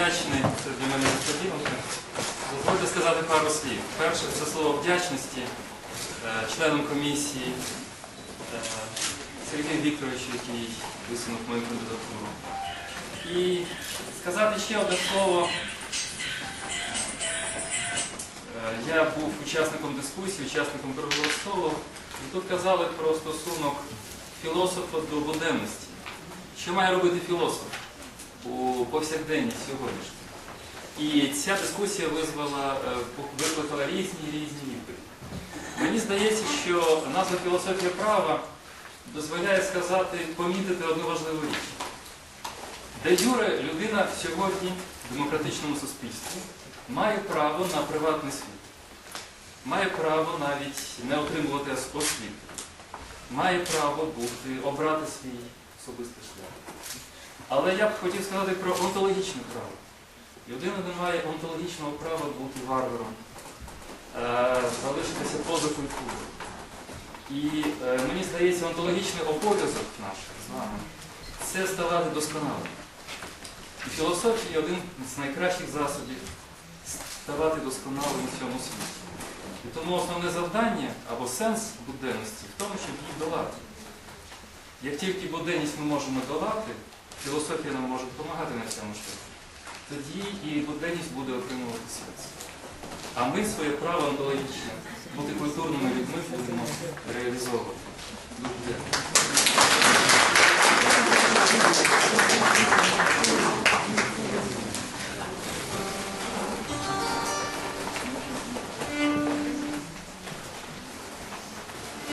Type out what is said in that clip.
вдячний, це для мене несподіванка. Дозвольте сказати пару слів. Перше, це слово вдячності е, членам комісії е, Сергію Вікторовичу, який висунув мою кандидатуру. І сказати ще одне слово. Е, Я був учасником дискусії, учасником круглого столу, і тут казали про стосунок філософа до буденності. Що має робити філософ у повсякденні сьогоднішній? І ця дискусія визвала, е, викликала різні різні відповіді. Мені здається, що назва філософія права дозволяє сказати, помітити одну важливу річ. Де юре людина сьогодні в демократичному суспільстві має право на приватний світ, має право навіть не отримувати ос- освіту, має право бути, обрати свій особистий шлях. Але я б хотів сказати про онтологічне право. Людина не має онтологічного права бути варваром, е, залишитися поза культурою. І е, мені здається, онтологічний обов'язок наш з вами це ставати досконалим. І філософія один з найкращих засобів ставати досконалим у цьому світі. І тому основне завдання або сенс буденності в тому, щоб її долати. Як тільки буденність ми можемо долати, філософія нам може допомагати на цьому шляху, тоді і буденність буде отримувати серце. А ми своє право антологічне, бути культурними людьми будемо реалізовувати.